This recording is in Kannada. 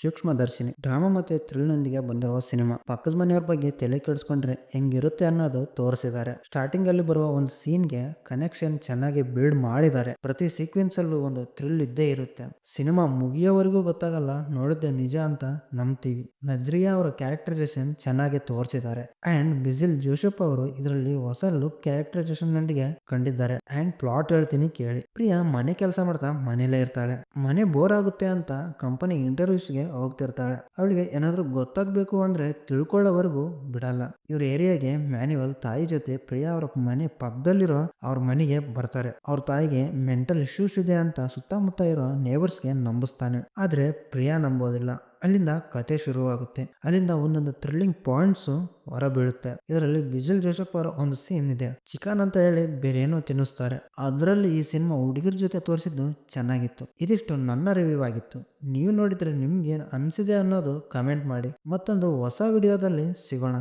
ಸೂಕ್ಷ್ಮದರ್ಶಿನಿ ಡ್ರಾಮಾ ಮತ್ತು ಥ್ರಿಲ್ನೊಂದಿಗೆ ಬಂದಿರುವ ಸಿನಿಮಾ. ಪಕ್ಕದ ಮನೆಯವ್ರ ಬಗ್ಗೆ ತಲೆ ಕೆಡಿಸ್ಕೊಂಡ್ರೆ ಹೆಂಗಿರುತ್ತೆ ಅನ್ನೋದು ತೋರಿಸಿದ್ದಾರೆ. ಸ್ಟಾರ್ಟಿಂಗ್ ಅಲ್ಲಿ ಬರುವ ಒಂದು ಸೀನ್ಗೆ ಕನೆಕ್ಷನ್ ಚೆನ್ನಾಗಿ ಬಿಲ್ಡ್ ಮಾಡಿದ್ದಾರೆ. ಪ್ರತಿ ಸೀಕ್ವೆನ್ಸ್ ಅಲ್ಲೂ ಒಂದು ಥ್ರಿಲ್ ಇದ್ದೇ ಇರುತ್ತೆ. ಸಿನಿಮಾ ಮುಗಿಯೋವರೆಗೂ ಗೊತ್ತಾಗಲ್ಲ, ನೋಡಿದ್ದೆ ನಿಜ ಅಂತ ನಂಬ್ತೀವಿ. ನಜ್ರಿಯಾ ಅವರ ಕ್ಯಾರೆಕ್ಟರೈಸೇಷನ್ ಚೆನ್ನಾಗಿ ತೋರಿಸಿದ್ದಾರೆ. ಅಂಡ್ ಬಿಸಿಲ್ ಜೋಶಪ್ ಅವರು ಇದರಲ್ಲಿ ಹೊಸ ಲುಕ್ ಕ್ಯಾರೆಕ್ಟರೈಸೇಷನ್ ನೊಂದಿಗೆ ಕಂಡಿದ್ದಾರೆ. ಅಂಡ್ ಪ್ಲಾಟ್ ಹೇಳ್ತೀನಿ ಕೇಳಿ. ಪ್ರಿಯಾ ಮನೆ ಕೆಲಸ ಮಾಡ್ತಾ ಮನೇಲೇ ಇರ್ತಾಳೆ. ಮನೆ ಬೋರ್ ಆಗುತ್ತೆ ಅಂತ ಕಂಪನಿ ಇಂಟರ್ವ್ಯೂಸ್ಗೆ ಹೋಗ್ತಿರ್ತಾಳೆ. ಅವಳಿಗೆ ಏನಾದರೂ ಗೊತ್ತಾಗಬೇಕು ಅಂದ್ರೆ ತಿಳ್ಕೊಳ್ಳೋವರೆಗೂ ಬಿಡಲ್ಲ. ಇವ್ರ ಏರಿಯಾಗೆ ಮ್ಯಾನ್ಯುವಲ್ ತಾಯಿ ಜೊತೆ ಪ್ರಿಯಾ ಅವರ ಮನೆ ಪಕ್ಕದಲ್ಲಿರೋ ಅವ್ರ ಮನೆಗೆ ಬರ್ತಾರೆ. ಅವ್ರ ತಾಯಿಗೆ ಮೆಂಟಲ್ ಇಶ್ಯೂಸ್ ಇದೆ ಅಂತ ಸುತ್ತಮುತ್ತ ಇರೋ ನೇಬರ್ಸ್ಗೆ ನಂಬಿಸ್ತಾನೆ. ಆದ್ರೆ ಪ್ರಿಯಾ ನಂಬೋದಿಲ್ಲ. ಅಲ್ಲಿಂದ ಕತೆ ಶುರುವಾಗುತ್ತೆ. ಅಲ್ಲಿಂದ ಒಂದೊಂದು ಥ್ರಿಲ್ಲಿಂಗ್ ಪಾಯಿಂಟ್ಸ್ ಹೊರ ಬೀಳುತ್ತೆ ಇದರಲ್ಲಿ ಬಿಜಿಲ್ ಜೋಸೆಫ್ ಅವರ ಒಂದು ಸೀನ್ ಇದೆ. ಚಿಕನ್ ಅಂತ ಹೇಳಿ ಬೇರೆ ಏನೋ ತಿನ್ನಿಸ್ತಾರೆ. ಅದರಲ್ಲಿ ಈ ಸಿನಿಮಾ ಹುಡುಗರ ಜೊತೆ ತೋರಿಸಿದ್ದು ಚೆನ್ನಾಗಿತ್ತು. ಇದಿಷ್ಟು ನನ್ನ ರಿವ್ಯೂ ಆಗಿತ್ತು. ನೀವು ನೋಡಿದ್ರೆ ನಿಮ್ಗೆ ಏನು ಅನಿಸಿದೆ ಅನ್ನೋದು ಕಮೆಂಟ್ ಮಾಡಿ. ಮತ್ತೊಂದು ಹೊಸ ವಿಡಿಯೋದಲ್ಲಿ ಸಿಗೋಣ.